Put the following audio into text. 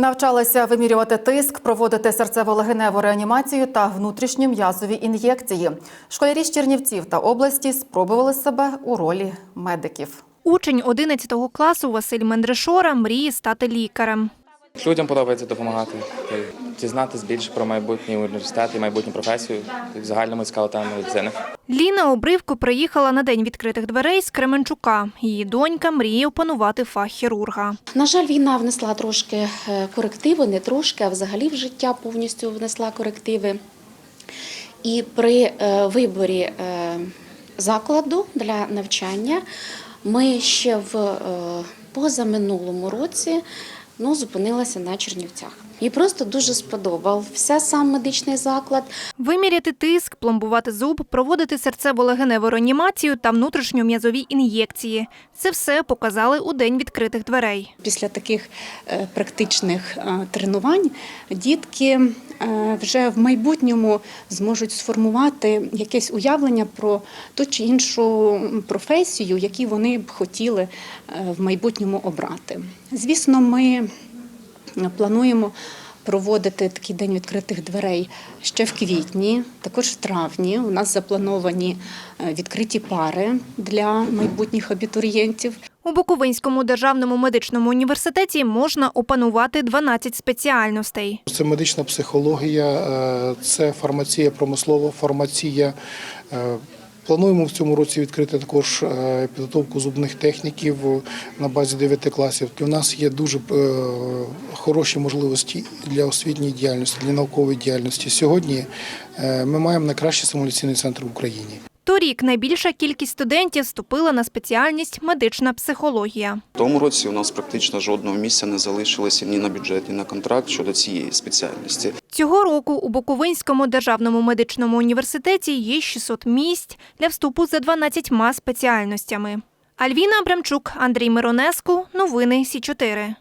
Навчалися вимірювати тиск, проводити серцево-легеневу реанімацію та внутрішньом'язові ін'єкції. Школярі з Чернівців та області спробували себе у ролі медиків. Учень 11 класу Василь Мендришора мріє стати лікарем. Людям подобається допомагати, дізнатися більше про майбутній університет і майбутню професію. В загальному цікава тема медицини. Ліна Обривко приїхала на день відкритих дверей з Кременчука. Її донька мріє опанувати фах хірурга. На жаль, війна внесла трошки е, корективи, не трошки, а взагалі в життя повністю внесла корективи. І при е, виборі е, закладу для навчання ми ще в е, позаминулому році ну, зупинилася на Чернівцях. Їй просто дуже сподобався сам медичний заклад. Виміряти тиск, пломбувати зуб, проводити серцево-легеневу реанімацію та внутрішньом'язові ін'єкції. Це все показали у день відкритих дверей. Після таких е, практичних е, тренувань дітки е, вже в майбутньому зможуть сформувати якесь уявлення про ту чи іншу професію, які вони б хотіли в майбутньому обрати. Звісно, ми плануємо проводити такий день відкритих дверей ще в квітні, також в травні. У нас заплановані е, відкриті пари для майбутніх абітурієнтів. У Буковинському державному медичному університеті можна опанувати 12 спеціальностей. Це медична психологія, е, це фармація, промислова фармація. Е, Плануємо в цьому році відкрити також е, підготовку зубних техніків на базі 9 класів. У нас є дуже е, хороші можливості для освітньої діяльності, для наукової діяльності. Сьогодні е, ми маємо найкращий симуляційний центр в Україні. Торік найбільша кількість студентів вступила на спеціальність медична психологія. В тому році у нас практично жодного місця не залишилося ні на бюджет, ні на контракт щодо цієї спеціальності. Цього року у Буковинському державному медичному університеті є 600 місць для вступу за 12 спеціальностями. Альвіна Абрамчук, Андрій Миронеску. Новини Сі 4